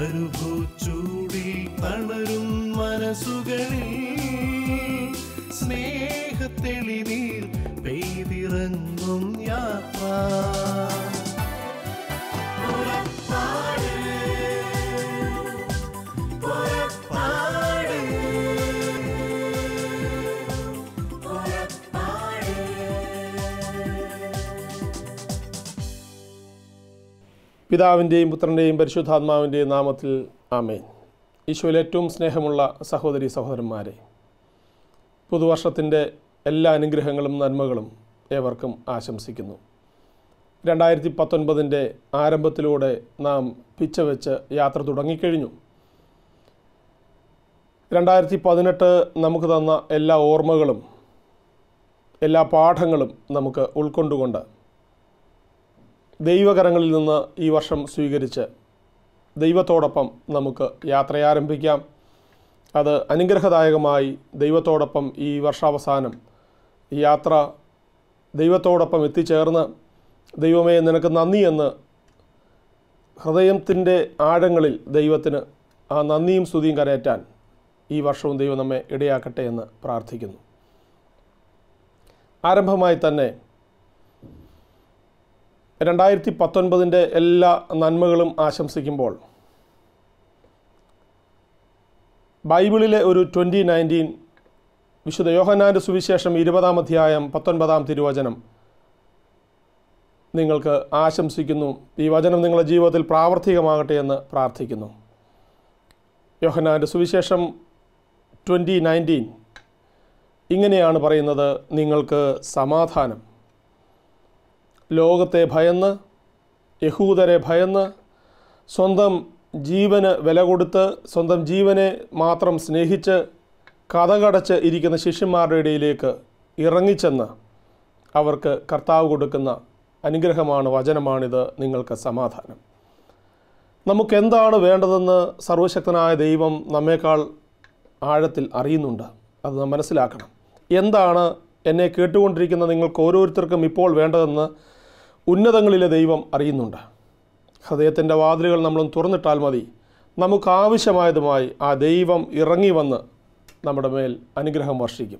മരുഭൂച്ചൂടിൽ തളരും മനസ്സുകളിൽ സ്നേഹത്തെളിനീർ പെയ്തിറങ്ങും യാത്ര. പിതാവിന്റെയും പുത്രന്റെയും പരിശുദ്ധാത്മാവിന്റെയും നാമത്തിൽ ആമേൻ. ഈശോയിൽ ഏറ്റവും സ്നേഹമുള്ള സഹോദരി സഹോദരന്മാരെ പുതുവർഷത്തിന്റെ എല്ലാ അനുഗ്രഹങ്ങളും നന്മകളും ഏവർക്കും ആശംസിക്കുന്നു. രണ്ടായിരത്തി പത്തൊൻപതിന്റെ ആരംഭത്തിലൂടെ നാം പിച്ചവെച്ച് യാത്ര തുടങ്ങിക്കഴിഞ്ഞു. രണ്ടായിരത്തി പതിനെട്ട് നമുക്ക് തന്ന എല്ലാ ഓർമ്മകളും എല്ലാ പാഠങ്ങളും നമുക്ക് ഉൾക്കൊണ്ടുകൊണ്ട് ദൈവകരങ്ങളിൽ നിന്ന് ഈ വർഷം സ്വീകരിച്ച് ദൈവത്തോടൊപ്പം നമുക്ക് യാത്ര ആരംഭിക്കാം അത് അനുഗ്രഹദായകമായി ദൈവത്തോടൊപ്പം ഈ വർഷാവസാനം യാത്ര ദൈവത്തോടൊപ്പം എത്തിച്ചേർന്ന് ദൈവമേ നിനക്ക് നന്ദി എന്ന് ഹൃദയത്തിന്റെ ആഴങ്ങളിൽ ദൈവത്തിന് ആ നന്ദിയും സ്തുതിയും കരയറ്റാൻ ഈ വർഷവും ദൈവം നമ്മെ ഇടയാക്കട്ടെ എന്ന് പ്രാർത്ഥിക്കുന്നു. ആരംഭമായി തന്നെ രണ്ടായിരത്തി പത്തൊൻപതിന്റെ എല്ലാ നന്മകളും ആശംസിക്കുമ്പോൾ ബൈബിളിലെ ഒരു ട്വന്റി നയന്റീൻ വിശുദ്ധ യോഹന്നാന്റെ സുവിശേഷം ഇരുപതാം അധ്യായം പത്തൊൻപതാം തിരുവചനം നിങ്ങൾക്ക് ആശംസിക്കുന്നു. ഈ വചനം നിങ്ങളുടെ ജീവിതത്തിൽ പ്രാവർത്തികമാകട്ടെ എന്ന് പ്രാർത്ഥിക്കുന്നു. യോഹനാന്റെ സുവിശേഷം ട്വന്റി നയന്റീൻ ഇങ്ങനെയാണ് പറയുന്നത്. നിങ്ങൾക്ക് സമാധാനം. ലോകത്തെ ഭയന്ന് യഹൂദരെ ഭയന്ന് സ്വന്തം ജീവന് വില കൊടുത്ത് സ്വന്തം ജീവനെ മാത്രം സ്നേഹിച്ച് കഥകടച്ച് ഇരിക്കുന്ന ശിഷ്യന്മാരുടെ ഇടയിലേക്ക് ഇറങ്ങിച്ചെന്ന് അവർക്ക് കർത്താവ് കൊടുക്കുന്ന അനുഗ്രഹമാണ് വചനമാണിത്. നിങ്ങൾക്ക് സമാധാനം. നമുക്കെന്താണ് വേണ്ടതെന്ന് സർവശക്തനായ ദൈവം നമ്മേക്കാൾ ആഴത്തിൽ അറിയുന്നുണ്ട്. അത് നാം മനസ്സിലാക്കണം. എന്താണ് എന്നെ കേട്ടുകൊണ്ടിരിക്കുന്ന നിങ്ങൾക്ക് ഓരോരുത്തർക്കും ഇപ്പോൾ വേണ്ടതെന്ന് ഉന്നതങ്ങളിലെ ദൈവം അറിയുന്നുണ്ട്. ഹൃദയത്തിന്റെ വാതിലുകൾ നമ്മളൊന്ന് തുറന്നിട്ടാൽ മതി. നമുക്ക് ആവശ്യമായതുമായി ആ ദൈവം ഇറങ്ങി വന്ന് നമ്മുടെ മേൽ അനുഗ്രഹം വർഷിക്കും.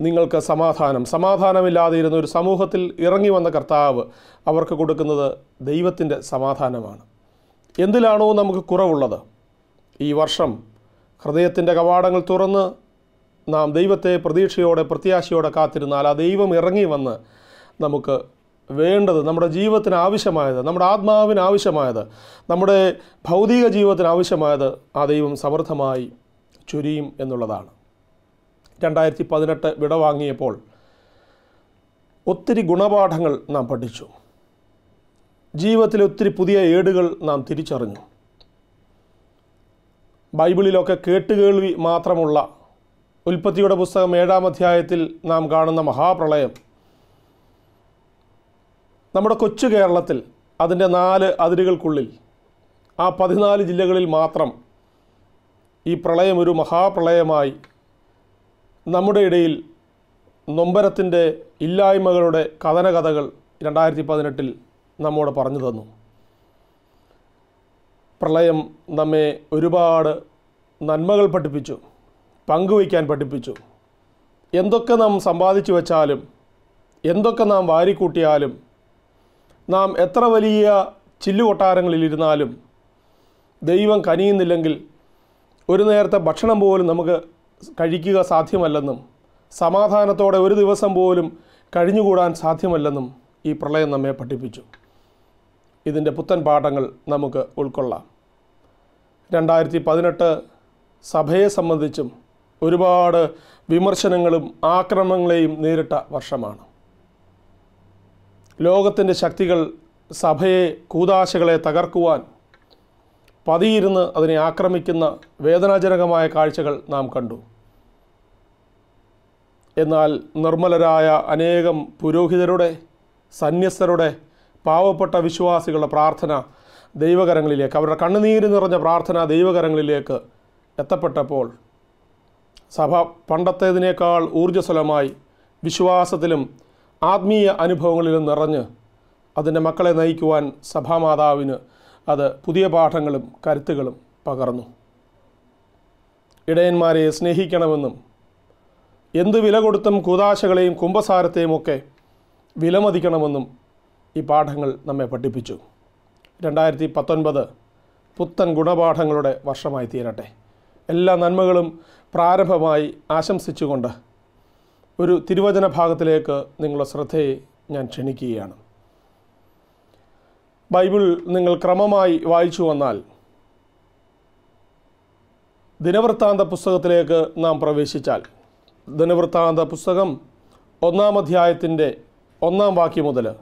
നിങ്ങൾക്ക് സമാധാനം. സമാധാനമില്ലാതെ ഇരുന്ന ഒരു സമൂഹത്തിൽ ഇറങ്ങി വന്ന കർത്താവ് അവർക്ക് കൊടുക്കുന്നത് ദൈവത്തിന്റെ സമാധാനമാണ്. എന്തിലാണോ നമുക്ക് കുറവുള്ളത്? ഈ വർഷം ഹൃദയത്തിന്റെ കവാടങ്ങൾ തുറന്ന് നാം ദൈവത്തെ പ്രതീക്ഷയോടെ പ്രത്യാശയോടെ കാത്തിരുന്നാൽ ആ ദൈവം ഇറങ്ങി വന്ന് നമുക്ക് വേണ്ടത് നമ്മുടെ ജീവിതത്തിന് ആവശ്യമായത് നമ്മുടെ ആത്മാവിന് ആവശ്യമായത് നമ്മുടെ ഭൗതിക ജീവിതത്തിന് ആവശ്യമായത് ആ ദൈവം സമൃദ്ധമായി ചുരിയും എന്നുള്ളതാണ്. രണ്ടായിരത്തി പതിനെട്ട് വിടവാങ്ങിയപ്പോൾ ഒത്തിരി ഗുണപാഠങ്ങൾ നാം പഠിച്ചു. ജീവിതത്തിലെ ഒത്തിരി പുതിയ ഏടുകൾ നാം തിരിച്ചറിഞ്ഞു. ബൈബിളിലൊക്കെ കേട്ടുകേൾവി മാത്രമുള്ള ഉൽപ്പത്തിയുടെ പുസ്തകം ഏഴാം അധ്യായത്തിൽ നാം കാണുന്ന മഹാപ്രളയം നമ്മുടെ കൊച്ചു കേരളത്തിൽ അതിന്റെ നാല് അതിരുകൾക്കുള്ളിൽ ആ പതിനാല് ജില്ലകളിൽ മാത്രം ഈ പ്രളയം ഒരു മഹാപ്രളയമായി നമ്മുടെ ഇടയിൽ നൊമ്പരത്തിന്റെ ഇല്ലായ്മകളുടെ കഥനകഥകൾ രണ്ടായിരത്തി പതിനെട്ടിൽ നമ്മോട് പറഞ്ഞു തന്നു. പ്രളയം നമ്മെ ഒരുപാട് നന്മകൾ പഠിപ്പിച്ചു പങ്കുവയ്ക്കാൻ പഠിപ്പിച്ചു. എന്തൊക്കെ നാം സമ്പാദിച്ചു വച്ചാലും എന്തൊക്കെ നാം വാരിക്കൂട്ടിയാലും നാം എത്ര വലിയ ചില്ലുകൊട്ടാരങ്ങളിലിരുന്നാലും ദൈവം കനിയുന്നില്ലെങ്കിൽ ഒരു നേരത്തെ ഭക്ഷണം പോലും നമുക്ക് കഴിക്കുക സാധ്യമല്ലെന്നും സമാധാനത്തോടെ ഒരു ദിവസം പോലും കഴിഞ്ഞുകൂടാൻ സാധ്യമല്ലെന്നും ഈ പ്രളയം നമ്മെ പഠിപ്പിച്ചു. ഇതിന്റെ പുത്തൻ പാഠങ്ങൾ നമുക്ക് ഉൾക്കൊള്ളാം. രണ്ടായിരത്തി പതിനെട്ട് സഭയെ സംബന്ധിച്ചും ഒരുപാട് വിമർശനങ്ങളും ആക്രമണങ്ങളെയും നേരിട്ട വർഷമാണ്. ലോകത്തിന്റെ ശക്തികൾ സഭയെ കൂതാശകളെ തകർക്കുവാൻ പതിയിരുന്ന് അതിനെ ആക്രമിക്കുന്ന വേദനാജനകമായ കാഴ്ചകൾ നാം കണ്ടു. എന്നാൽ നിർമ്മലരായ അനേകം പുരോഹിതരുടെ സന്യസ്തരുടെ പാവപ്പെട്ട വിശ്വാസികളുടെ പ്രാർത്ഥന ദൈവകരങ്ങളിലേക്ക് അവരുടെ കണ്ണുനീര് നിറഞ്ഞ പ്രാർത്ഥന ദൈവകരങ്ങളിലേക്ക് എത്തപ്പെട്ടപ്പോൾ സഭ പണ്ടത്തേതിനേക്കാൾ ഊർജസ്വലമായി വിശ്വാസത്തിലും ആത്മീയ അനുഭവങ്ങളിലും നിറഞ്ഞ് അതിന്റെ മക്കളെ നയിക്കുവാൻ സഭാമാതാവിന് അത് പുതിയ പാഠങ്ങളും കരുത്തുകളും പകർന്നു. ഇടയന്മാരെ സ്നേഹിക്കണമെന്നും എന്തു വില കൊടുത്തും കൂതാശകളെയും കുംഭസാരത്തെയും ഒക്കെ വിലമതിക്കണമെന്നും ഈ പാഠങ്ങൾ നമ്മെ പഠിപ്പിച്ചു. രണ്ടായിരത്തി പത്തൊൻപത് പുത്തൻ ഗുണപാഠങ്ങളുടെ വർഷമായി തീരട്ടെ. എല്ലാ നന്മകളും പ്രാരംഭമായി ആശംസിച്ചുകൊണ്ട് ഒരു തിരുവചന ഭാഗത്തിലേക്ക് നിങ്ങളുടെ ശ്രദ്ധയെ ഞാൻ ക്ഷണിക്കുകയാണ്. ബൈബിൾ നിങ്ങൾ ക്രമമായി വായിച്ചു വന്നാൽ ദിനവൃത്താന്ത പുസ്തകത്തിലേക്ക് നാം പ്രവേശിച്ചാൽ ദിനവൃത്താന്ത പുസ്തകം ഒന്നാം അധ്യായത്തിന്റെ ഒന്നാം വാക്യം മുതൽ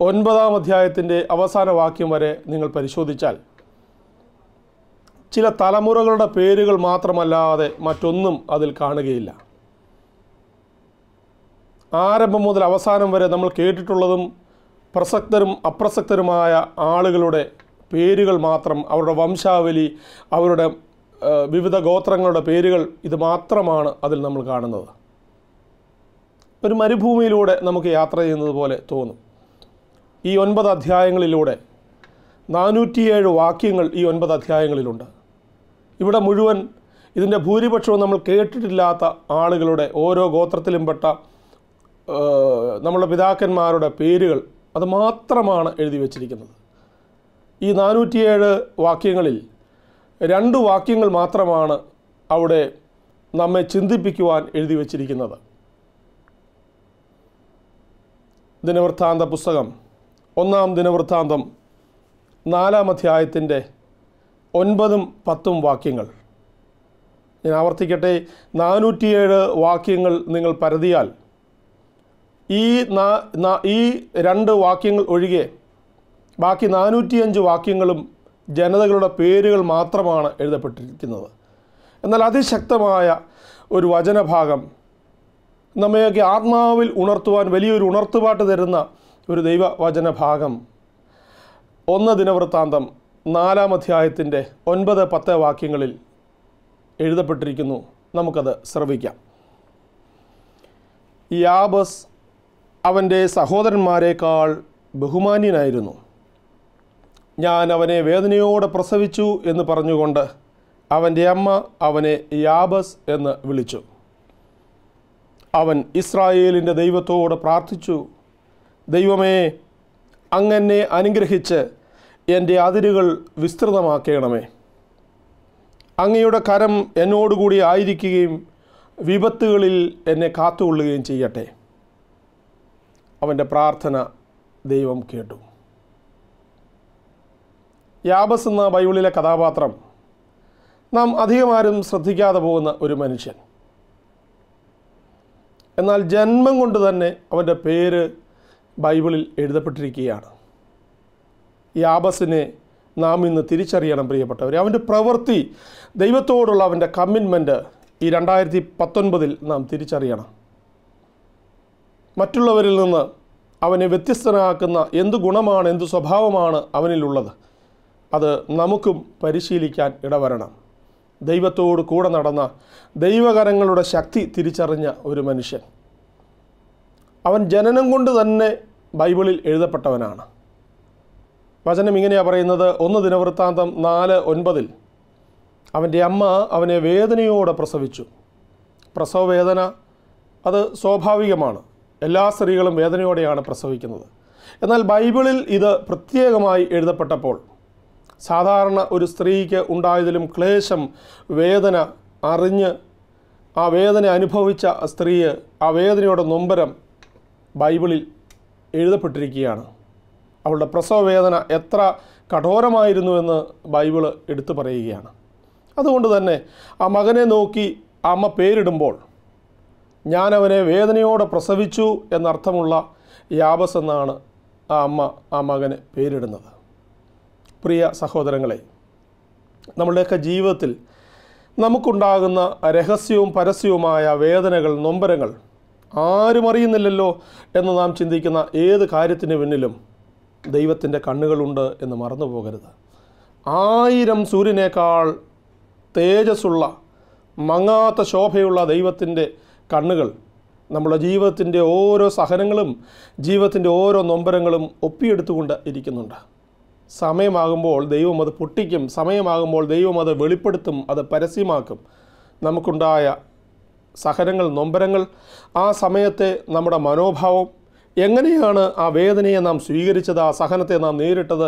ഒൻപതാം അധ്യായത്തിന്റെ അവസാന വാക്യം വരെ നിങ്ങൾ പരിശോധിച്ചാൽ ചില തലമുറകളുടെ പേരുകൾ മാത്രമല്ലാതെ മറ്റൊന്നും അതിൽ കാണുകയില്ല. ആരംഭം മുതൽ അവസാനം വരെ നമ്മൾ കേട്ടിട്ടുള്ളതും പ്രസക്തരും അപ്രസക്തരുമായ ആളുകളുടെ പേരുകൾ മാത്രം അവരുടെ വംശാവലി അവരുടെ വിവിധ ഗോത്രങ്ങളുടെ പേരുകൾ ഇത് മാത്രമാണ് അതിൽ നമ്മൾ കാണുന്നത്. ഒരു മരുഭൂമിയിലൂടെ നമുക്ക് യാത്ര ചെയ്യുന്നത് പോലെ തോന്നും. ഈ ഒൻപത് അധ്യായങ്ങളിലൂടെ നാനൂറ്റിയേഴ് വാക്യങ്ങൾ ഈ ഒൻപത് അധ്യായങ്ങളിലുണ്ട്. ഇവിടെ മുഴുവൻ ഇതിന്റെ ഭൂരിപക്ഷവും നമ്മൾ കേട്ടിട്ടില്ലാത്ത ആളുകളുടെ ഓരോ ഗോത്രത്തിലും പെട്ട നമ്മുടെ പിതാക്കന്മാരുടെ പേരുകൾ അത് മാത്രമാണ് എഴുതി വച്ചിരിക്കുന്നത്. ഈ നാനൂറ്റിയേഴ് വാക്യങ്ങളിൽ രണ്ട് വാക്യങ്ങൾ മാത്രമാണ് അവിടെ നമ്മെ ചിന്തിപ്പിക്കുവാൻ എഴുതി വച്ചിരിക്കുന്നത്. ദിനവൃത്താന്ത പുസ്തകം ഒന്നാം ദിനവൃത്താന്തം നാലാം അധ്യായത്തിന്റെ ഒൻപതും പത്തും വാക്യങ്ങൾ. ഞാൻ ആവർത്തിക്കട്ടെ നാനൂറ്റിയേഴ് വാക്യങ്ങൾ നിങ്ങൾ പരതിയാൽ ഈ ഈ രണ്ട് വാക്യങ്ങൾ ഒഴികെ ബാക്കി നാനൂറ്റിയഞ്ച് വാക്യങ്ങളും ജനതകളുടെ പേരുകൾ മാത്രമാണ് എഴുതപ്പെട്ടിരിക്കുന്നത്. എന്നാൽ അതിശക്തമായ ഒരു വചനഭാഗം നമ്മയൊക്കെ ആത്മാവിൽ ഉണർത്തുവാൻ വലിയൊരു ഉണർത്തുപാട്ട് തരുന്ന ഒരു ദൈവവചന ഭാഗം ഒന്ന് ദിനവൃത്താന്തം നാലാം അധ്യായത്തിന്റെ ഒൻപത് പത്ത് വാക്യങ്ങളിൽ എഴുതപ്പെട്ടിരിക്കുന്നു. നമുക്കത് ശ്രവിക്കാം. യാബസ് അവന്റെ സഹോദരന്മാരെക്കാൾ ബഹുമാന്യനായിരുന്നു. ഞാൻ അവനെ വേദനയോടെ പ്രസവിച്ചു എന്ന് പറഞ്ഞുകൊണ്ട് അവന്റെ അമ്മ അവനെ യാബസ് എന്ന് വിളിച്ചു. അവൻ ഇസ്രായേലിന്റെ ദൈവത്തോട് പ്രാർത്ഥിച്ചു ദൈവമേ അങ്ങനെ അനുഗ്രഹിച്ച് എന്റെ അതിരുകൾ വിസ്തൃതമാക്കണമേ. അങ്ങയുടെ കരം എന്നോടുകൂടി ആയിരിക്കുകയും വിപത്തുകളിൽ എന്നെ കാത്തുകൊള്ളുകയും ചെയ്യട്ടെ. അവന്റെ പ്രാർത്ഥന ദൈവം കേട്ടു. യാബസ് എന്ന ബൈബിളിലെ കഥാപാത്രം നാം അധികമാരും ശ്രദ്ധിക്കാതെ പോകുന്ന ഒരു മനുഷ്യൻ. എന്നാൽ ജന്മം കൊണ്ട് തന്നെ അവന്റെ പേര് ബൈബിളിൽ എഴുതപ്പെട്ടിരിക്കുകയാണ്. യാബസിനെ നാം ഇന്ന് തിരിച്ചറിയണം പ്രിയപ്പെട്ടവർ അവന്റെ പ്രവൃത്തി ദൈവത്തോടുള്ള അവന്റെ കമ്മിറ്റ്മെന്റ് ഈ രണ്ടായിരത്തി പത്തൊൻപതിൽ നാം തിരിച്ചറിയണം. മറ്റുള്ളവരിൽ നിന്ന് അവനെ വ്യത്യസ്തനാക്കുന്ന എന്ത് ഗുണമാണ് എന്ത് സ്വഭാവമാണ് അവനിലുള്ളത്. അത് നമുക്കും പരിശീലിക്കാൻ ഇടവരണം. ദൈവത്തോട് കൂടെ നടന്ന ദൈവകരങ്ങളുടെ ശക്തി തിരിച്ചറിഞ്ഞ ഒരു മനുഷ്യൻ. അവൻ ജനനം കൊണ്ട് തന്നെ ബൈബിളിൽ എഴുതപ്പെട്ടവനാണ്. വചനം ഇങ്ങനെയാണ് പറയുന്നത്. ഒന്ന് ദിനവൃത്താന്തം നാല് ഒൻപതിൽ അവന്റെ അമ്മ അവനെ വേദനയോടെ പ്രസവിച്ചു. പ്രസവവേദന അത് സ്വാഭാവികമാണ്. എല്ലാ സ്ത്രീകളും വേദനയോടെയാണ് പ്രസവിക്കുന്നത്. എന്നാൽ ബൈബിളിൽ ഇത് പ്രത്യേകമായി എഴുതപ്പെട്ടപ്പോൾ സാധാരണ ഒരു സ്ത്രീക്ക് ഉണ്ടായതിലും ക്ലേശം വേദന അറിഞ്ഞ് ആ വേദന അനുഭവിച്ച സ്ത്രീയെ ആ വേദനയുടെ നൊമ്പരം ബൈബിളിൽ എഴുതപ്പെട്ടിരിക്കുകയാണ്. അവളുടെ പ്രസവ വേദന എത്ര കഠോരമായിരുന്നുവെന്ന് ബൈബിൾ എടുത്തു പറയുകയാണ്. അതുകൊണ്ട് തന്നെ ആ മകനെ നോക്കി അമ്മ പേരിടുമ്പോൾ ഞാൻ അവനെ വേദനയോടെ പ്രസവിച്ചു എന്നർത്ഥമുള്ള യാബസ് എന്നാണ് ആ അമ്മ ആ മകന് പേരിടുന്നത്. പ്രിയ സഹോദരങ്ങളെ നമ്മളുടെയൊക്കെ ജീവിതത്തിൽ നമുക്കുണ്ടാകുന്ന രഹസ്യവും പരസ്യവുമായ വേദനകൾ നൊമ്പരങ്ങൾ ആരും അറിയുന്നില്ലല്ലോ എന്ന് നാം ചിന്തിക്കുന്ന ഏത് കാര്യത്തിന് പിന്നിലും ദൈവത്തിന്റെ കണ്ണുകളുണ്ട് എന്ന് മറന്നു പോകരുത്. ആയിരം സൂര്യനേക്കാൾ തേജസ്സുള്ള മങ്ങാത്ത ശോഭയുള്ള ദൈവത്തിന്റെ കണ്ണുകൾ. നമ്മുടെ ജീവിതത്തിന്റെ ഓരോ സഹനങ്ങളും ജീവിതത്തിന്റെ ഓരോ നൊമ്പരങ്ങളും ഒപ്പിയെടുത്തുകൊണ്ട് ഇരിക്കുന്നുണ്ട്. സമയമാകുമ്പോൾ ദൈവം അത് പൊട്ടിക്കും. സമയമാകുമ്പോൾ ദൈവം അത് വെളിപ്പെടുത്തും അത് പരസ്യമാക്കും. നമുക്കുണ്ടായ സഹനങ്ങൾ നൊമ്പരങ്ങൾ ആ സമയത്തെ നമ്മുടെ മനോഭാവം എങ്ങനെയാണ് ആ വേദനയെ നാം സ്വീകരിച്ചത് ആ സഹനത്തെ നാം നേരിട്ടത്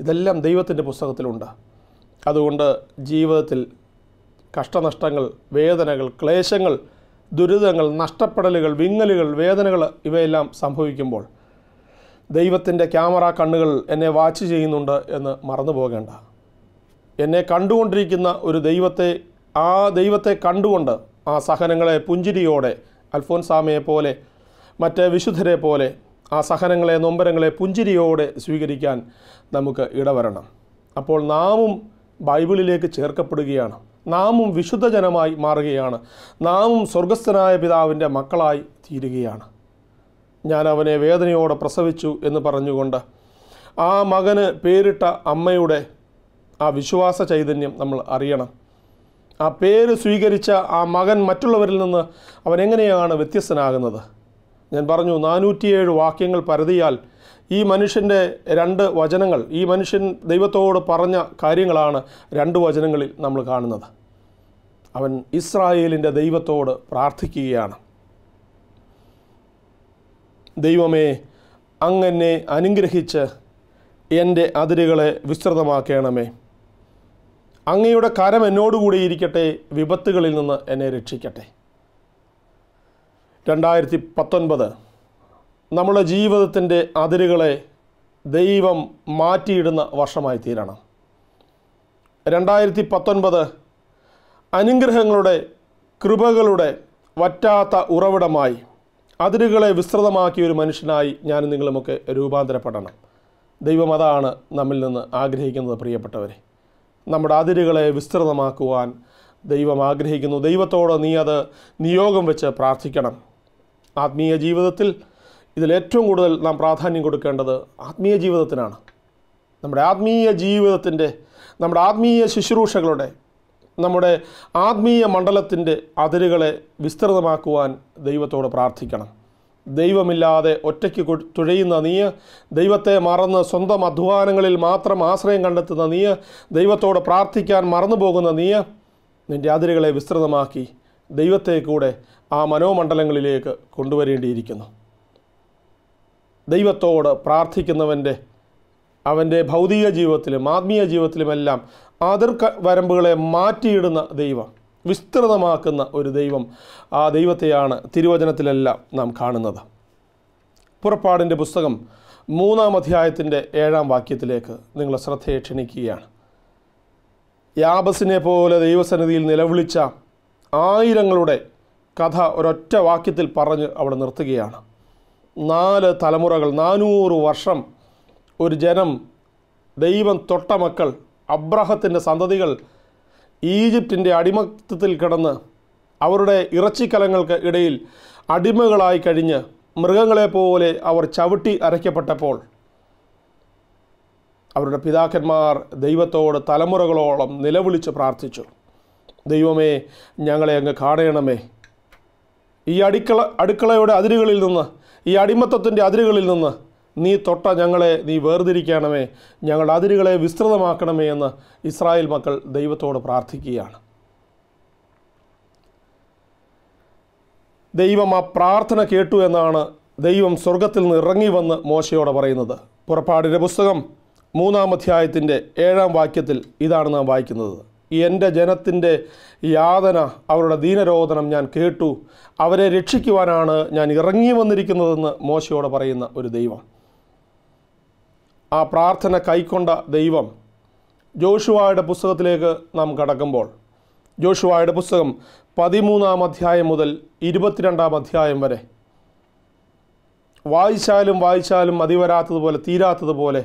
ഇതെല്ലാം ദൈവത്തിന്റെ പുസ്തകത്തിലുണ്ട്. അതുകൊണ്ട് ജീവിതത്തിൽ കഷ്ടനഷ്ടങ്ങൾ വേദനകൾ ക്ലേശങ്ങൾ ദുരിതങ്ങൾ നഷ്ടപ്പെടലുകൾ വിങ്ങലുകൾ വേദനകൾ ഇവയെല്ലാം സംഭവിക്കുമ്പോൾ ദൈവത്തിന്റെ ക്യാമറ കണ്ണുകൾ എന്നെ വാച്ച് ചെയ്യുന്നുണ്ട് എന്ന് മറന്നു പോകേണ്ട എന്നെ കണ്ടുകൊണ്ടിരിക്കുന്ന ഒരു ദൈവത്തെ ആ ദൈവത്തെ കണ്ടുകൊണ്ട് ആ സഹനങ്ങളെ പുഞ്ചിരിയോടെ അൽഫോൻസാമയെ പോലെ മറ്റ് വിശുദ്ധരെ പോലെ ആ സഹനങ്ങളെ നൊമ്പരങ്ങളെ പുഞ്ചിരിയോടെ സ്വീകരിക്കാൻ നമുക്ക് ഇടവരണം. അപ്പോൾ നാമും ബൈബിളിലേക്ക് ചേർക്കപ്പെടുകയാണ്. നാമും വിശുദ്ധജനമായി മാറുകയാണ്. നാമും സ്വർഗസ്ഥനായ പിതാവിന്റെ മക്കളായി തീരുകയാണ്. ഞാൻ അവനെ വേദനയോടെ പ്രസവിച്ചു എന്ന് പറഞ്ഞുകൊണ്ട് ആ മകന് പേരിട്ട അമ്മയുടെ ആ വിശ്വാസ ചൈതന്യം നമ്മൾ അറിയണം. ആ പേര് സ്വീകരിച്ച ആ മകൻ മറ്റുള്ളവരിൽ നിന്ന് അവൻ എങ്ങനെയാണ് വ്യത്യസ്തനാകുന്നത്? ഞാൻ പറഞ്ഞു നാനൂറ്റിയേഴ് വാക്യങ്ങൾ പരതിയാൽ ഈ മനുഷ്യന്റെ രണ്ട് വചനങ്ങൾ ഈ മനുഷ്യൻ ദൈവത്തോട് പറഞ്ഞ കാര്യങ്ങളാണ് രണ്ട് വചനങ്ങളിൽ നമ്മൾ കാണുന്നത്. അവൻ ഇസ്രായേലിന്റെ ദൈവത്തോട് പ്രാർത്ഥിക്കുകയാണ്. ദൈവമേ അങ്ങനെ അനുഗ്രഹിച്ച് എന്റെ അതിരുകളെ വിസ്തൃതമാക്കണമേ. അങ്ങയുടെ കരം എന്നോടുകൂടി ഇരിക്കട്ടെ വിപത്തുകളിൽ നിന്ന് എന്നെ രക്ഷിക്കട്ടെ. രണ്ടായിരത്തി പത്തൊൻപത് നമ്മുടെ ജീവിതത്തിന്റെ അതിരുകളെ ദൈവം മാറ്റിയിടുന്ന വർഷമായി തീരണം. രണ്ടായിരത്തി പത്തൊൻപത് അനുഗ്രഹങ്ങളുടെ കൃപകളുടെ വറ്റാത്ത ഉറവിടമായി അതിരുകളെ വിസ്തൃതമാക്കിയ ഒരു മനുഷ്യനായി ഞാനും നിങ്ങളുമൊക്കെ രൂപാന്തരപ്പെടണം. ദൈവം അതാണ് നമ്മിൽ നിന്ന് ആഗ്രഹിക്കുന്നത് പ്രിയപ്പെട്ടവരെ. നമ്മുടെ അതിരുകളെ വിസ്തൃതമാക്കുവാൻ ദൈവം ആഗ്രഹിക്കുന്നു. ദൈവത്തോട് നീ അത് നിയോഗം വെച്ച് പ്രാർത്ഥിക്കണം. ആത്മീയ ജീവിതത്തിൽ ഇതിലേറ്റവും കൂടുതൽ നാം പ്രാധാന്യം കൊടുക്കേണ്ടത് ആത്മീയ ജീവിതത്തിനാണ്. നമ്മുടെ ആത്മീയ ജീവിതത്തിന്റെ നമ്മുടെ ആത്മീയ ശുശ്രൂഷകളുടെ നമ്മുടെ ആത്മീയ മണ്ഡലത്തിന്റെ അതിരുകളെ വിസ്തൃതമാക്കുവാൻ ദൈവത്തോട് പ്രാർത്ഥിക്കണം. ദൈവമില്ലാതെ ഒറ്റയ്ക്ക് തുഴയുന്ന നീ ദൈവത്തെ മറന്ന് സ്വന്തം അധ്വാനങ്ങളിൽ മാത്രം ആശ്രയം കണ്ടെത്തുന്ന നീ ദൈവത്തോട് പ്രാർത്ഥിക്കാൻ മറന്നു പോകുന്ന നീ നിന്റെ അതിരുകളെ വിസ്തൃതമാക്കി ദൈവത്തെ കൂടെ ആ മനോമണ്ഡലങ്ങളിലേക്ക് കൊണ്ടുവരേണ്ടിയിരിക്കുന്നു. ദൈവത്തോട് പ്രാർത്ഥിക്കുന്നവന്റെ അവന്റെ ഭൗതിക ജീവിതത്തിലും ആത്മീയ ജീവിതത്തിലുമെല്ലാം അതിർ വരമ്പുകളെ മാറ്റിയിടുന്ന ദൈവം വിസ്തൃതമാക്കുന്ന ഒരു ദൈവം ആ ദൈവത്തെയാണ് തിരുവചനത്തിലെല്ലാം നാം കാണുന്നത്. പുറപ്പാടിന്റെ പുസ്തകം മൂന്നാം അധ്യായത്തിന്റെ ഏഴാം വാക്യത്തിലേക്ക് നിങ്ങൾ ശ്രദ്ധയെ ക്ഷണിക്കുകയാണ്. യാബസിനെ പോലെ ദൈവസന്നിധിയിൽ നിലവിളിച്ച ആയിരങ്ങളുടെ കഥ ഒരൊറ്റ വാക്യത്തിൽ പറഞ്ഞ് അവിടെ നിർത്തുകയാണ്. നാല് തലമുറകൾ നാനൂറ് വർഷം ഒരു ജനം ദൈവം തൊട്ട മക്കൾ അബ്രഹത്തിന്റെ സന്തതികൾ ഈജിപ്തിന്റെ അടിമത്തത്തിൽ കിടന്ന് അവരുടെ ഇറച്ചിക്കലങ്ങൾക്ക് ഇടയിൽ അടിമകളായി കഴിഞ്ഞ് മൃഗങ്ങളെപ്പോലെ അവർ ചവിട്ടി അരയ്ക്കപ്പെട്ടപ്പോൾ അവരുടെ പിതാക്കന്മാർ ദൈവത്തോട് തലമുറകളോളം നിലവിളിച്ച് പ്രാർത്ഥിച്ചു. ദൈവമേ ഞങ്ങളെ അങ്ങ് കാണണമേ ഈ അടുക്കള അടുക്കളയുടെ അതിരുകളിൽ നിന്ന് ഈ അടിമത്തത്തിന്റെ അതിരുകളിൽ നിന്ന് നീ തൊട്ട ഞങ്ങളെ നീ വേർതിരിക്കണമേ. ഞങ്ങളുടെ അതിരുകളെ വിസ്തൃതമാക്കണമേ എന്ന് ഇസ്രായേൽ മക്കൾ ദൈവത്തോട് പ്രാർത്ഥിക്കുകയാണ്. ദൈവം ആ പ്രാർത്ഥന കേട്ടു എന്നാണ് ദൈവം സ്വർഗത്തിൽ നിന്ന് ഇറങ്ങി വന്ന് മോശയോട് പറയുന്നത്. പുറപ്പാടിന്റെ പുസ്തകം മൂന്നാം അധ്യായത്തിന്റെ ഏഴാം വാക്യത്തിൽ ഇതാണ് നാം വായിക്കുന്നത്. എന്റെ ജനത്തിന്റെ യാതന അവരുടെ ദീനരോധനം ഞാൻ കേട്ടു. അവരെ രക്ഷിക്കുവാനാണ് ഞാൻ ഇറങ്ങി വന്നിരിക്കുന്നതെന്ന് മോശയോട് പറയുന്ന ഒരു ദൈവം. ആ പ്രാർത്ഥന കൈക്കൊണ്ട ദൈവം ജോഷുവായുടെ പുസ്തകത്തിലേക്ക് നാം കടക്കുമ്പോൾ ജോഷുവായുടെ പുസ്തകം പതിമൂന്നാം അധ്യായം മുതൽ ഇരുപത്തിരണ്ടാം അധ്യായം വരെ. വായിച്ചാലും വായിച്ചാലും മതിവരാത്തതുപോലെ തീരാത്തതുപോലെ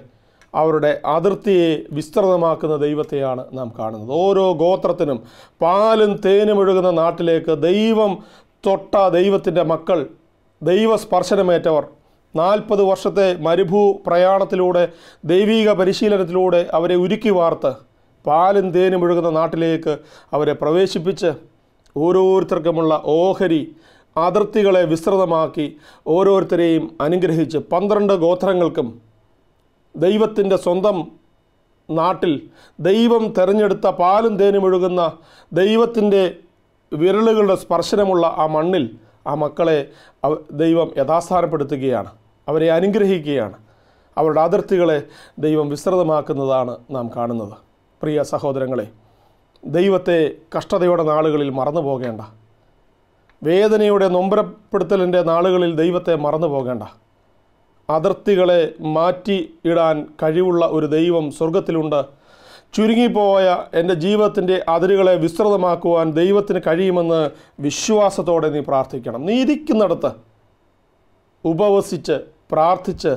അവരുടെ അതിർത്തിയെ വിസ്തൃതമാക്കുന്ന ദൈവത്തെയാണ് നാം കാണുന്നത്. ഓരോ ഗോത്രത്തിനും പാലും തേനും ഒഴുകുന്ന നാട്ടിലേക്ക് ദൈവം തൊട്ട ദൈവത്തിന്റെ മക്കൾ ദൈവസ്പർശനമേറ്റവർ. നാൽപ്പത് വർഷത്തെ മരുഭൂ പ്രയാണത്തിലൂടെ ദൈവീക പരിശീലനത്തിലൂടെ അവരെ ഉരുക്കി വാർത്ത് പാലും തേനും ഒഴുകുന്ന നാട്ടിലേക്ക് അവരെ പ്രവേശിപ്പിച്ച് ഓരോരുത്തർക്കുമുള്ള ഓഹരി അതിർത്തികളെ വിസ്തൃതമാക്കി ഓരോരുത്തരെയും അനുഗ്രഹിച്ച് പന്ത്രണ്ട് ഗോത്രങ്ങൾക്കും ദൈവത്തിന്റെ സ്വന്തം നാട്ടിൽ ദൈവം തെരഞ്ഞെടുത്ത പാലും തേനും ഒഴുകുന്ന ദൈവത്തിന്റെ വിരലുകളുടെ സ്പർശനമുള്ള ആ മണ്ണിൽ ആ മക്കളെ ദൈവം യഥാസ്ഥാനപ്പെടുത്തുകയാണ്. അവരെ അനുഗ്രഹിക്കുകയാണ്. അവരുടെ അതിർത്തികളെ ദൈവം വിസ്തൃതമാക്കുന്നതാണ് നാം കാണുന്നത്. പ്രിയ സഹോദരങ്ങളെ ദൈവത്തെ കഷ്ടതയുടെ നാളുകളിൽ മറന്നു പോകേണ്ട. വേദനയുടെ നൊമ്പരപ്പെടുത്തലിന്റെ നാളുകളിൽ ദൈവത്തെ മറന്നു പോകേണ്ട. അതിർത്തികളെ മാറ്റി ഇടാൻ കഴിവുള്ള ഒരു ദൈവം സ്വർഗത്തിലുണ്ട് ചുരുങ്ങിപ്പോയ എന്റെ ജീവിതത്തിന്റെ അതിരുകളെ വിസ്തൃതമാക്കുവാൻ ദൈവത്തിന് കഴിയുമെന്ന് വിശ്വാസത്തോടെ നീ പ്രാർത്ഥിക്കണം. നീ ഇരിക്കുന്നിടത്ത് ഉപവസിച്ച് പ്രാർത്ഥിച്ച്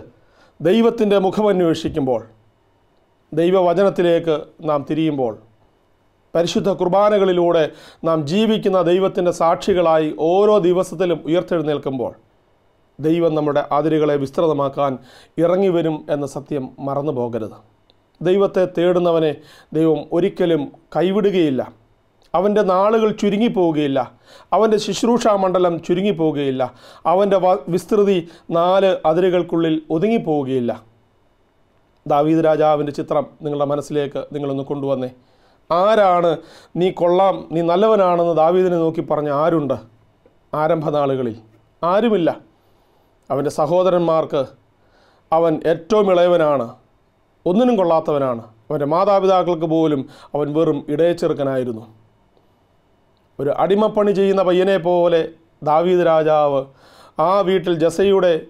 ദൈവത്തിന്റെ മുഖമന്വേഷിക്കുമ്പോൾ ദൈവവചനത്തിലേക്ക് നാം തിരിയുമ്പോൾ പരിശുദ്ധ കുർബാനകളിലൂടെ നാം ജീവിക്കുന്ന ദൈവത്തിന്റെ സാക്ഷികളായി ഓരോ ദിവസത്തിലും ഉയർത്തെഴുന്നേൽക്കുമ്പോൾ ദൈവം നമ്മുടെ അതിരുകളെ വിസ്തൃതമാക്കാൻ ഇറങ്ങി വരും എന്ന സത്യം മറന്നു പോകരുത് ദൈവത്തെ തേടുന്നവനെ ദൈവം ഒരിക്കലും കൈവിടുകയില്ല. അവന്റെ നാളുകൾ ചുരുങ്ങിപ്പോവുകയില്ല. അവന്റെ ശുശ്രൂഷാ മണ്ഡലം ചുരുങ്ങിപ്പോവുകയില്ല. അവന്റെ വിസ്തൃതി നാല് അതിരുകൾക്കുള്ളിൽ ഒതുങ്ങിപ്പോവുകയില്ല. ദാവീദ് രാജാവിന്റെ ചിത്രം നിങ്ങളുടെ മനസ്സിലേക്ക് നിങ്ങളൊന്ന് കൊണ്ടുവന്നേ. ആരാണ് നീ കൊള്ളാം നീ നല്ലവനാണെന്ന് ദാവീദിനെ നോക്കി പറഞ്ഞ ആരുണ്ട്? ആരംഭനാളുകളിൽ ആരുമില്ല. അവന്റെ സഹോദരന്മാർക്ക് അവൻ ഏറ്റവും ഇളയവനാണ്. ഒന്നിനും കൊള്ളാത്തവനാണ്. അവന്റെ മാതാപിതാക്കൾക്ക് പോലും അവൻ വെറും ഇടയച്ചെറുക്കനായിരുന്നു. ഒരു അടിമപ്പണി ചെയ്യുന്ന പയ്യനെ പോലെ ദാവീദ് രാജാവ് ആ വീട്ടിൽ ജസയുടെ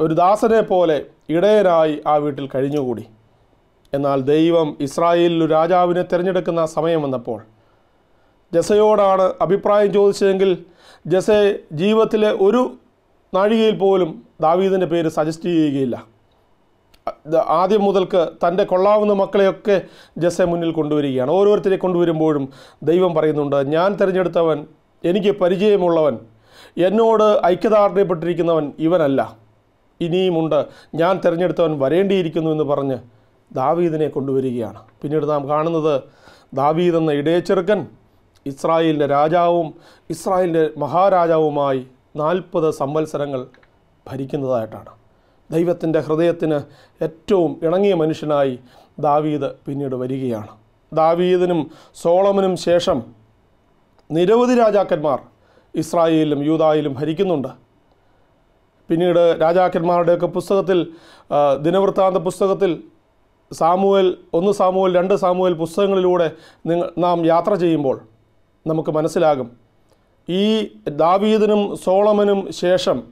ഒരു ദാസനെ പോലെ ഇടയനായി ആ വീട്ടിൽ കഴിഞ്ഞുകൂടി. എന്നാൽ ദൈവം ഇസ്രായേലിൽ രാജാവിനെ തിരഞ്ഞെടുക്കുന്ന സമയം വന്നപ്പോൾ ജസയോടാണ് അഭിപ്രായം ചോദിച്ചതെങ്കിൽ ജസെ ജീവിതത്തിലെ ഒരു നാഴികയിൽ പോലും ദാവീദിന്റെ പേര് സജസ്റ്റ് ചെയ്യുകയില്ല. ആദ്യം മുതൽക്ക് തന്റെ കൊള്ളാവുന്ന മക്കളെയൊക്കെ ജസെ മുന്നിൽ കൊണ്ടുവരികയാണ്. ഓരോരുത്തരെ കൊണ്ടുവരുമ്പോഴും ദൈവം പറയുന്നുണ്ട് ഞാൻ തിരഞ്ഞെടുത്തവൻ എനിക്ക് പരിചയമുള്ളവൻ എന്നോട് ഐക്യദാർഢ്യപ്പെട്ടിരിക്കുന്നവൻ ഇവനല്ല. ഇനിയുമുണ്ട് ഞാൻ തിരഞ്ഞെടുത്തവൻ വരേണ്ടിയിരിക്കുന്നു എന്ന് പറഞ്ഞ് ദാവീദിനെ കൊണ്ടുവരികയാണ്. പിന്നീട് നാം കാണുന്നത് ദാവീദ് എന്ന ഇടയച്ചെറുക്കൻ ഇസ്രായേലിന്റെ രാജാവും ഇസ്രായേലിന്റെ മഹാരാജാവുമായി നാൽപ്പത് സംവത്സരങ്ങൾ ഭരിക്കുന്നതായിട്ടാണ്. ദൈവത്തിന്റെ ഹൃദയത്തിന് ഏറ്റവും ഇണങ്ങിയ മനുഷ്യനായി ദാവീദ് പിന്നീട് വരികയാണ്. ദാവീദിനും സോളമനും ശേഷം നിരവധി രാജാക്കന്മാർ ഇസ്രായേലിലും യൂതായിലും ഭരിക്കുന്നുണ്ട്. പിന്നീട് രാജാക്കന്മാരുടെയൊക്കെ പുസ്തകത്തിൽ ദിനവൃത്താന്ത പുസ്തകത്തിൽ സാമുവൽ ഒന്ന് സാമുവൽ രണ്ട് സാമുവൽ പുസ്തകങ്ങളിലൂടെ നിങ്ങൾ നാം യാത്ര ചെയ്യുമ്പോൾ നമുക്ക് മനസ്സിലാകും ഈ ദാവീദിനും സോളമനും ശേഷം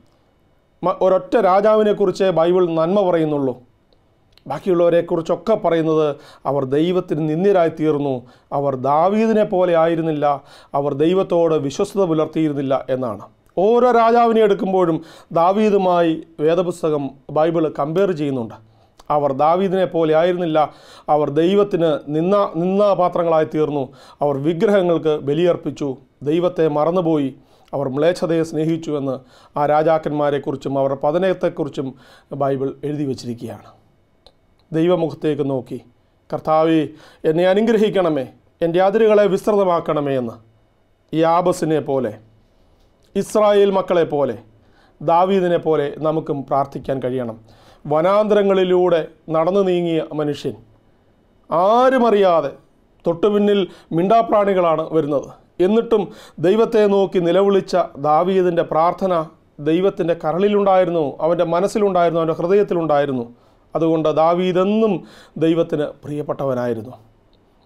ഒരൊറ്റ രാജാവിനെക്കുറിച്ച് ബൈബിൾ നന്മ പറയുന്നുള്ളൂ. ബാക്കിയുള്ളവരെക്കുറിച്ചൊക്കെ പറയുന്നത് അവർ ദൈവത്തിന് നിന്ദ്യരായി തീർന്നു അവർ ദാവീദിനെ പോലെ ആയിരുന്നില്ല. അവർ ദൈവത്തോട് വിശ്വസ്തത പുലർത്തിയിരുന്നില്ല എന്നാണ്. ഓരോ രാജാവിനെ എടുക്കുമ്പോഴും ദാവീദുമായി വേദപുസ്തകം ബൈബിൾ കമ്പയർ ചെയ്യുന്നുണ്ട്. അവർ ദാവീദിനെ പോലെ ആയിരുന്നില്ല. അവർ ദൈവത്തിന് നിന്ന നിന്നാപാത്രങ്ങളായി തീർന്നു അവർ വിഗ്രഹങ്ങൾക്ക് ബലിയർപ്പിച്ചു. ദൈവത്തെ മറന്നുപോയി അവർ മ്ലേച്ഛതയെ സ്നേഹിച്ചു എന്ന് ആ രാജാക്കന്മാരെക്കുറിച്ചും അവരുടെ പതനത്തെക്കുറിച്ചും ബൈബിൾ എഴുതി വച്ചിരിക്കുകയാണ്. ദൈവമുഖത്തേക്ക് നോക്കി. കർത്താവെ എന്നെ അനുഗ്രഹിക്കണമേ എന്റെ അതിരുകളെ വിസ്തൃതമാക്കണമേ എന്ന്. ഈ ആബസിനെ പോലെ ഇസ്രായേൽ മക്കളെ പോലെ ദാവീദിനെ പോലെ നമുക്കും പ്രാർത്ഥിക്കാൻ കഴിയണം. വനാന്തരങ്ങളിലൂടെ നടന്നു നീങ്ങിയ മനുഷ്യൻ ആരുമറിയാതെ തൊട്ടുപിന്നിൽ മിണ്ടാപ്രാണികളാണ് വരുന്നത്. എന്നിട്ടും ദൈവത്തെ നോക്കി നിലവിളിച്ച ദാവീദിന്റെ പ്രാർത്ഥന ദൈവത്തിന്റെ കരളിലുണ്ടായിരുന്നു അവന്റെ മനസ്സിലുണ്ടായിരുന്നു അവന്റെ ഹൃദയത്തിലുണ്ടായിരുന്നു. അതുകൊണ്ട് ദാവീദെന്നും ദൈവത്തിന് പ്രിയപ്പെട്ടവനായിരുന്നു.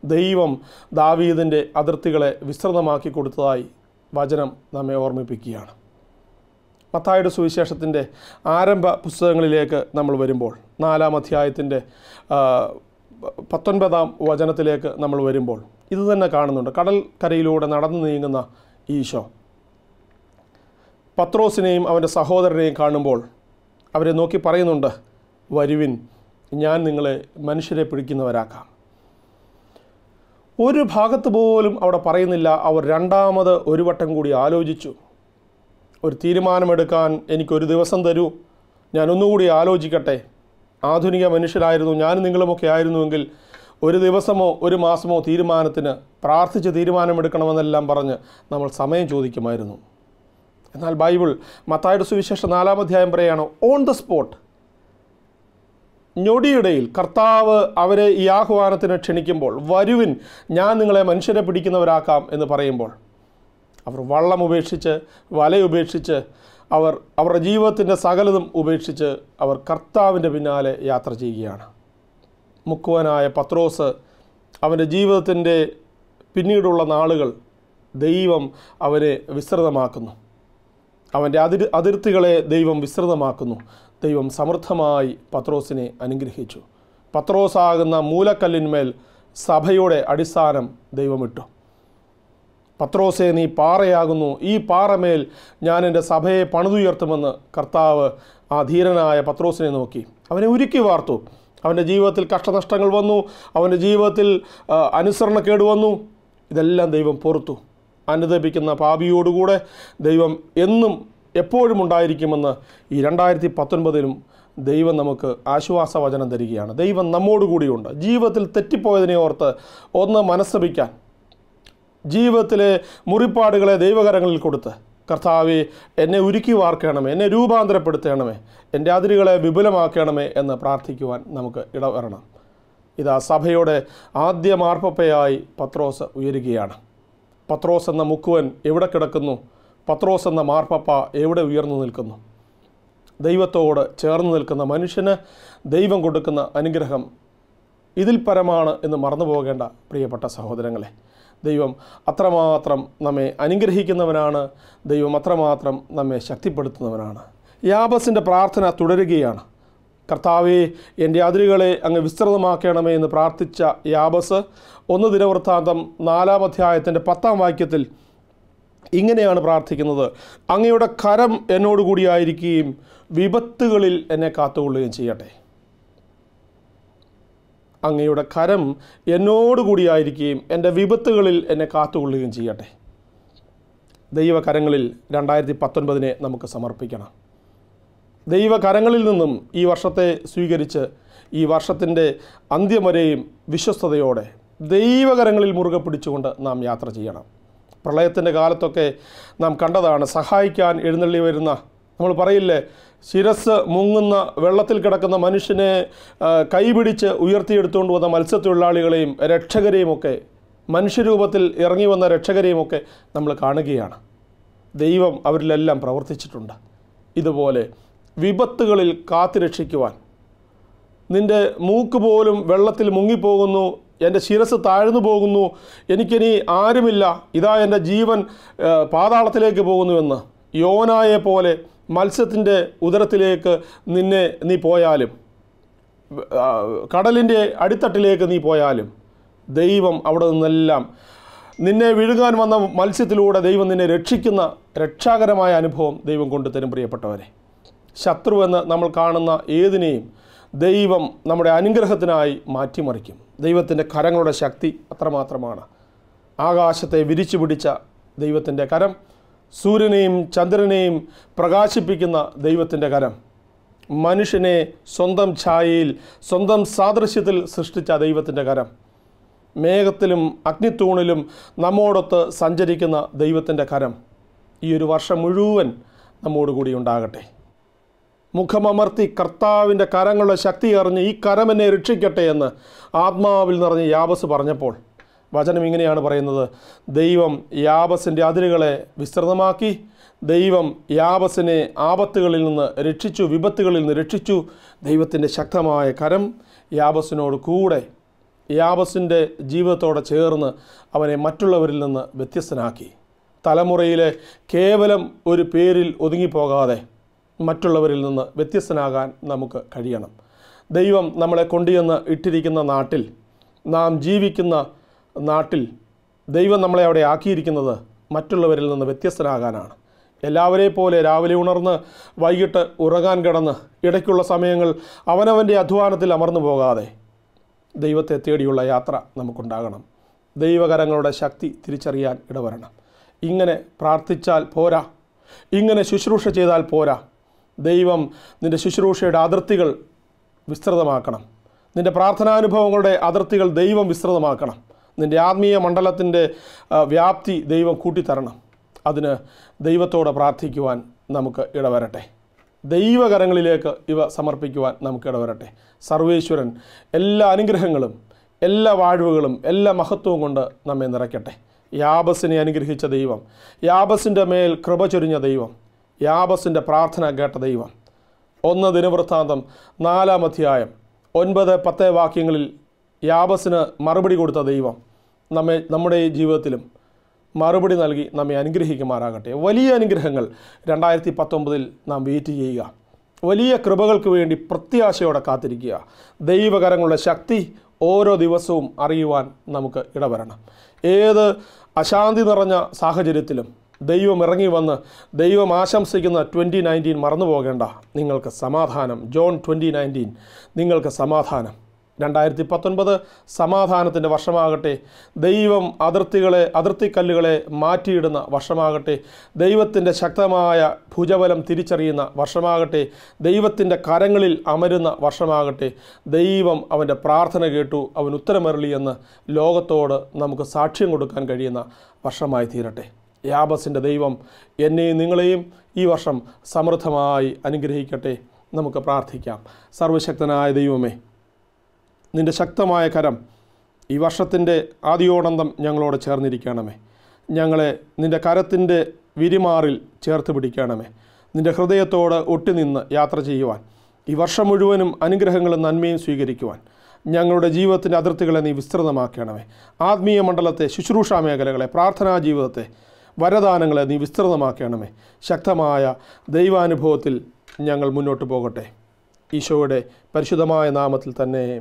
ദൈവം ദാവീദിന്റെ അതിർത്തികളെ വിസ്തൃതമാക്കി കൊടുത്തതായി വചനം നമ്മെ ഓർമ്മിപ്പിക്കുകയാണ്. മത്തായുടെ സുവിശേഷത്തിന്റെ ആരംഭ പുസ്തകങ്ങളിലേക്ക് നമ്മൾ വരുമ്പോൾ നാലാം അധ്യായത്തിന്റെ പത്തൊൻപതാം വചനത്തിലേക്ക് നമ്മൾ വരുമ്പോൾ ഇത് തന്നെ കാണുന്നുണ്ട്. കടൽ കരയിലൂടെ നടന്നു നീങ്ങുന്ന ഈശോ. പത്രോസിനെയും അവന്റെ സഹോദരനെയും കാണുമ്പോൾ അവരെ നോക്കി പറയുന്നുണ്ട് വരുവിൻ ഞാൻ നിങ്ങളെ മനുഷ്യരെ പിടിക്കുന്നവരാക്കാം. ഒരു ഭാഗത്ത് പോലും അവിടെ പറയുന്നില്ല. അവർ രണ്ടാമത് ഒരു വട്ടം കൂടി ആലോചിച്ചു. ഒരു തീരുമാനമെടുക്കാൻ എനിക്കൊരു ദിവസം തരൂ. ഞാൻ ഒന്നുകൂടി ആലോചിക്കട്ടെ. ആധുനിക മനുഷ്യരായിരുന്നു. ഞാനും നിങ്ങളുമൊക്കെ ആയിരുന്നുവെങ്കിൽ ഒരു ദിവസമോ ഒരു മാസമോ തീരുമാനത്തിന് പ്രാർത്ഥിച്ച് തീരുമാനമെടുക്കണമെന്നെല്ലാം പറഞ്ഞ് നമ്മൾ സമയം ചോദിക്കുമായിരുന്നു. എന്നാൽ ബൈബിൾ മത്തായുടെ സുവിശേഷം നാലാം അധ്യായം പറയുകയാണ് ഓൺ ദ സ്പോട്ട് ഞൊടിയിടയിൽ കർത്താവ് അവരെ ഈ ആഹ്വാനത്തിന് ക്ഷണിക്കുമ്പോൾ വരുവിൻ ഞാൻ നിങ്ങളെ മനുഷ്യരെ പിടിക്കുന്നവരാക്കാം എന്ന് പറയുമ്പോൾ അവർ വള്ളം ഉപേക്ഷിച്ച് വല ഉപേക്ഷിച്ച് അവർ അവരുടെ ജീവിതത്തിന്റെ സകലതും ഉപേക്ഷിച്ച് അവർ കർത്താവിന്റെ പിന്നാലെ യാത്ര ചെയ്യുകയാണ്. മുക്കുവനായ പത്രോസ് അവന്റെ ജീവിതത്തിന്റെ പിന്നീടുള്ള നാളുകൾ ദൈവം അവനെ വിസ്തൃതമാക്കുന്നു. അവന്റെ അതിർ അതിർത്തികളെ ദൈവം വിസ്തൃതമാക്കുന്നു. ദൈവം സമൃദ്ധമായി പത്രോസിനെ അനുഗ്രഹിച്ചു. പത്രോസാകുന്ന മൂലക്കല്ലിന്മേൽ സഭയുടെ അടിസ്ഥാനം ദൈവമിട്ടു പത്രോസെ നീ പാറയാകുന്നു. ഈ പാറമേൽ ഞാൻ എന്റെ സഭയെ പണിതുയർത്തുമെന്ന് കർത്താവ് ആ ധീരനായ പത്രോസിനെ നോക്കി. അവനെ ഉരുക്കി വാർത്തു. അവന്റെ ജീവിതത്തിൽ കഷ്ടനഷ്ടങ്ങൾ വന്നു. അവന്റെ ജീവിതത്തിൽ അനുസരണ കേടുവന്നു വന്നു. ഇതെല്ലാം ദൈവം പൊറത്തു. അനുദപിക്കുന്ന പാപിയോടുകൂടെ ദൈവം എന്നും എപ്പോഴും ഉണ്ടായിരിക്കുമെന്ന് ഈ രണ്ടായിരത്തി പത്തൊൻപതിലും ദൈവം നമുക്ക് ആശ്വാസവചനം തരികയാണ്. ദൈവം നമ്മോടുകൂടിയുണ്ട്. ജീവിതത്തിൽ തെറ്റിപ്പോയതിനെ ഓർത്ത് ഒന്ന് മനസ്സപിക്കാൻ. ജീവിതത്തിലെ മുറിപ്പാടുകളെ ദൈവകരങ്ങളിൽ കൊടുത്ത് കർത്താവെ എന്നെ ഉരുക്കി വാർക്കണമേ എന്നെ രൂപാന്തരപ്പെടുത്തണമേ എന്റെ അതിരുകളെ വിപുലമാക്കണമേ എന്ന് പ്രാർത്ഥിക്കുവാൻ നമുക്ക് ഇടവരണം. ഇതാ സഭയുടെ ആദ്യ മാർപ്പപ്പയായി പത്രോസ് ഉയരുകയാണ്. പത്രോസ് എന്ന മുക്കുവൻ എവിടെ കിടക്കുന്നു? പത്രോസ് എന്ന മാർപ്പപ്പ എവിടെ ഉയർന്നു നിൽക്കുന്നു? ദൈവത്തോട് ചേർന്ന് നിൽക്കുന്ന മനുഷ്യന് ദൈവം കൊടുക്കുന്ന അനുഗ്രഹം ഇതിൽ പരമാണ് എന്ന് മറന്നു പോകേണ്ട പ്രിയപ്പെട്ട സഹോദരങ്ങളെ. ദൈവം അത്രമാത്രം നമ്മെ അനുഗ്രഹിക്കുന്നവനാണ്. ദൈവം അത്രമാത്രം നമ്മെ ശക്തിപ്പെടുത്തുന്നവനാണ്. യാബസിന്റെ പ്രാർത്ഥന തുടരുകയാണ്. കർത്താവെ എന്റെ അതിരുകളെ അങ്ങ് വിസ്തൃതമാക്കണമേ എന്ന് പ്രാർത്ഥിച്ച യാബസ് ഒന്ന് ദിനവൃത്താന്തം നാലാം അധ്യായത്തിന്റെ പത്താം വാക്യത്തിൽ ഇങ്ങനെയാണ് പ്രാർത്ഥിക്കുന്നത്. അങ്ങയുടെ കരം എന്നോടുകൂടിയായിരിക്കുകയും വിപത്തുകളിൽ എന്നെ കാത്തുകൊള്ളുകയും ചെയ്യട്ടെ. അങ്ങയുടെ കരം എന്നോടുകൂടിയായിരിക്കുകയും എന്റെ വിപത്തുകളിൽ എന്നെ കാത്തുകൊള്ളുകയും ചെയ്യട്ടെ. ദൈവകരങ്ങളിൽ രണ്ടായിരത്തി പത്തൊൻപതിനെ നമുക്ക് സമർപ്പിക്കണം. ദൈവകരങ്ങളിൽ നിന്നും ഈ വർഷത്തെ സ്വീകരിച്ച് ഈ വർഷത്തിന്റെ അന്ത്യം വരെയും വിശ്വസ്തയോടെ ദൈവകരങ്ങളിൽ മുറുകെ പിടിച്ചുകൊണ്ട് നാം യാത്ര ചെയ്യണം. പ്രളയത്തിന്റെ കാലത്തൊക്കെ നാം കണ്ടതാണ് സഹായിക്കാൻ എഴുന്നള്ളി വരുന്ന നമ്മൾ പറയില്ലേ ശിരസ് മുങ്ങുന്ന വെള്ളത്തിൽ കിടക്കുന്ന മനുഷ്യനെ കൈപിടിച്ച് ഉയർത്തിയെടുത്തുകൊണ്ട് വന്ന മത്സ്യത്തൊഴിലാളികളെയും രക്ഷകരെയും ഒക്കെ മനുഷ്യരൂപത്തിൽ ഇറങ്ങി വന്ന രക്ഷകരെയും ഒക്കെ നമ്മൾ കാണുകയാണ്. ദൈവം അവരിലെല്ലാം പ്രവർത്തിച്ചിട്ടുണ്ട്. ഇതുപോലെ വിപത്തുകളിൽ കാത്തുരക്ഷിക്കുവാൻ നിന്റെ മൂക്ക് പോലും വെള്ളത്തിൽ മുങ്ങിപ്പോകുന്നു എന്റെ ശിരസ് താഴ്ന്നു പോകുന്നു എനിക്കിനി ആരുമില്ല ഇതാ എന്റെ ജീവൻ പാതാളത്തിലേക്ക് പോകുന്നുവെന്ന് യോനായെ പോലെ മത്സ്യത്തിന്റെ ഉദരത്തിലേക്ക് നിന്നെ നീ പോയാലും കടലിന്റെ അടിത്തട്ടിലേക്ക് നീ പോയാലും ദൈവം അവിടെ നിന്നെല്ലാം നിന്നെ വിഴുങ്ങാൻ വന്ന മത്സ്യത്തിലൂടെ ദൈവം നിന്നെ രക്ഷിക്കുന്ന രക്ഷാകരമായ അനുഭവം ദൈവം കൊണ്ടുതരും പ്രിയപ്പെട്ടവരെ. ശത്രു എന്ന് നമ്മൾ കാണുന്ന ഏതിനെയും ദൈവം നമ്മുടെ അനുഗ്രഹത്തിനായി മാറ്റിമറിക്കും. ദൈവത്തിന്റെ കരങ്ങളുടെ ശക്തി അത്രമാത്രമാണ്. ആകാശത്തെ വിരിച്ചു പിടിച്ച ദൈവത്തിന്റെ കരം സൂര്യനെയും ചന്ദ്രനെയും പ്രകാശിപ്പിക്കുന്ന ദൈവത്തിന്റെ കരം. മനുഷ്യനെ സ്വന്തം ഛായയിൽ സ്വന്തം സാദൃശ്യത്തിൽ സൃഷ്ടിച്ച ദൈവത്തിന്റെ കരം. മേഘത്തിലും അഗ്നിത്തൂണിലും നമ്മോടൊത്ത് സഞ്ചരിക്കുന്ന ദൈവത്തിന്റെ കരം. ഈ ഒരു വർഷം മുഴുവൻ നമ്മോടുകൂടി ഉണ്ടാകട്ടെ. മുഖമമർത്തി കർത്താവിന്റെ കരങ്ങളുടെ ശക്തി അറിഞ്ഞ് ഈ കരം എന്നെ രക്ഷിക്കട്ടെ എന്ന് ആത്മാവിൽ നിറഞ്ഞ് യാബസ് പറഞ്ഞപ്പോൾ വചനം ഇങ്ങനെയാണ് പറയുന്നത്. ദൈവം യാബസിന്റെ അതിരുകളെ വിസ്തൃതമാക്കി ദൈവം യാബസിനെ ആപത്തുകളിൽ നിന്ന് രക്ഷിച്ചു വിപത്തുകളിൽ നിന്ന് രക്ഷിച്ചു. ദൈവത്തിന്റെ ശക്തമായ കരം യാബസിനോട് കൂടെ യാബസിന്റെ ജീവിതത്തോടെ ചേർന്ന് അവനെ മറ്റുള്ളവരിൽ നിന്ന് വ്യത്യസ്തനാക്കി. തലമുറയിലെ കേവലം ഒരു പേരിൽ ഒതുങ്ങിപ്പോകാതെ മറ്റുള്ളവരിൽ നിന്ന് വ്യത്യസ്തനാകാൻ നമുക്ക് കഴിയണം. ദൈവം നമ്മളെ കൊണ്ടുചെന്ന് ഇട്ടിരിക്കുന്ന നാട്ടിൽ നാം ജീവിക്കുന്ന നാട്ടിൽ ദൈവം നമ്മളെ അവിടെ ആക്കിയിരിക്കുന്നത് മറ്റുള്ളവരിൽ നിന്ന് വ്യത്യസ്തനാകാനാണ്. എല്ലാവരെ പോലെ രാവിലെ ഉണർന്ന് വൈകിട്ട് ഉറങ്ങാൻ കിടന്ന് ഇടയ്ക്കുള്ള സമയങ്ങൾ അവനവന്റെ അധ്വാനത്തിൽ അമർന്നു പോകാതെ ദൈവത്തെ തേടിയുള്ള യാത്ര നമുക്കുണ്ടാകണം. ദൈവകരങ്ങളുടെ ശക്തി തിരിച്ചറിയാൻ ഇടവരണം. ഇങ്ങനെ പ്രാർത്ഥിച്ചാൽ പോരാ. ഇങ്ങനെ ശുശ്രൂഷ ചെയ്താൽ പോരാ. ദൈവം നിന്റെ ശുശ്രൂഷയുടെ അതിർത്തികൾ വിസ്തൃതമാക്കണം. നിന്റെ പ്രാർത്ഥനാനുഭവങ്ങളുടെ അതിർത്തികൾ ദൈവം വിസ്തൃതമാക്കണം. നിന്റെ ആത്മീയ മണ്ഡലത്തിന്റെ വ്യാപ്തി ദൈവം കൂട്ടിത്തരണം. അതിന് ദൈവത്തോട് പ്രാർത്ഥിക്കുവാൻ നമുക്ക് ഇടവരട്ടെ. ദൈവകരങ്ങളിലേക്ക് ഇവ സമർപ്പിക്കുവാൻ നമുക്ക് ഇടവരട്ടെ. സർവേശ്വരൻ എല്ലാ അനുഗ്രഹങ്ങളും എല്ലാ വാഴ്വുകളും എല്ലാ മഹത്വവും കൊണ്ട് നമ്മെ നിറയ്ക്കട്ടെ. യാബസിനെ അനുഗ്രഹിച്ച ദൈവം യാബസിന്റെ മേൽ കൃപ ചൊരിഞ്ഞ ദൈവം യാബസിന്റെ പ്രാർത്ഥന കേട്ട ദൈവം. ഒന്ന് ദിനവൃത്താന്തം നാലാം അധ്യായം. ഒൻപത് പത്ത് വാക്യങ്ങളിൽ യാബസിന് മറുപടി കൊടുത്ത ദൈവം നമ്മെ നമ്മുടെ ജീവിതത്തിലും മറുപടി നൽകി നമ്മെ അനുഗ്രഹിക്കുമാറാകട്ടെ. വലിയ അനുഗ്രഹങ്ങൾ രണ്ടായിരത്തി പത്തൊമ്പതിൽ നാം വെയിറ്റ് ചെയ്യുക. വലിയ കൃപകൾക്ക് വേണ്ടി പ്രത്യാശയോടെ കാത്തിരിക്കുക. ദൈവകരങ്ങളുടെ ശക്തി ഓരോ ദിവസവും അറിയുവാൻ നമുക്ക് ഇടവരണം. ഏത് അശാന്തി നിറഞ്ഞ സാഹചര്യത്തിലും ദൈവം ഇറങ്ങി വന്ന് ദൈവം ആശംസിക്കുന്ന ട്വന്റി നയന്റീൻ മറന്നു പോകേണ്ട നിങ്ങൾക്ക് സമാധാനം. John twenty nineteen. നിങ്ങൾക്ക് സമാധാനം. രണ്ടായിരത്തി പത്തൊൻപത് സമാധാനത്തിന്റെ വർഷമാകട്ടെ. ദൈവം അതിർത്തികളെ അതിർത്തിക്കല്ലുകളെ മാറ്റിയിടുന്ന വർഷമാകട്ടെ. ദൈവത്തിന്റെ ശക്തമായ ഭുജബലം തിരിച്ചറിയുന്ന വർഷമാകട്ടെ. ദൈവത്തിന്റെ കരങ്ങളിൽ അമരുന്ന വർഷമാകട്ടെ. ദൈവം അവന്റെ പ്രാർത്ഥന കേട്ടു അവൻ ഉത്തരമരളി എന്ന് ലോകത്തോട് നമുക്ക് സാക്ഷ്യം കൊടുക്കാൻ കഴിയുന്ന വർഷമായി തീരട്ടെ. യാബസിന്റെ ദൈവം എന്നെയും നിങ്ങളെയും ഈ വർഷം സമൃദ്ധമായി അനുഗ്രഹിക്കട്ടെ. നമുക്ക് പ്രാർത്ഥിക്കാം. സർവശക്തനായ ദൈവമേ നിന്റെ ശക്തമായ കരം ഈ വർഷത്തിന്റെ ആദ്യോടന്തം ഞങ്ങളോട് ചേർന്നിരിക്കണമേ. ഞങ്ങളെ നിന്റെ കരത്തിന്റെ വിരിമാറിൽ ചേർത്ത് പിടിക്കണമേ. നിന്റെ ഹൃദയത്തോട് ഒട്ടിനിന്ന് യാത്ര ചെയ്യുവാൻ ഈ വർഷം മുഴുവനും അനുഗ്രഹങ്ങളും നന്മയും സ്വീകരിക്കുവാൻ ഞങ്ങളുടെ ജീവിതത്തിന്റെ അതിർത്തികളെ നീ വിസ്തൃതമാക്കണമേ. ആത്മീയ മണ്ഡലത്തെ ശുശ്രൂഷാ മേഖലകളെ പ്രാർത്ഥനാ ജീവിതത്തെ വരദാനങ്ങളെ നീ വിസ്തൃതമാക്കണമേ. ശക്തമായ ദൈവാനുഭവത്തിൽ ഞങ്ങൾ മുന്നോട്ട് പോകട്ടെ. ഈശോയുടെ പരിശുദ്ധമായ നാമത്തിൽ തന്നെ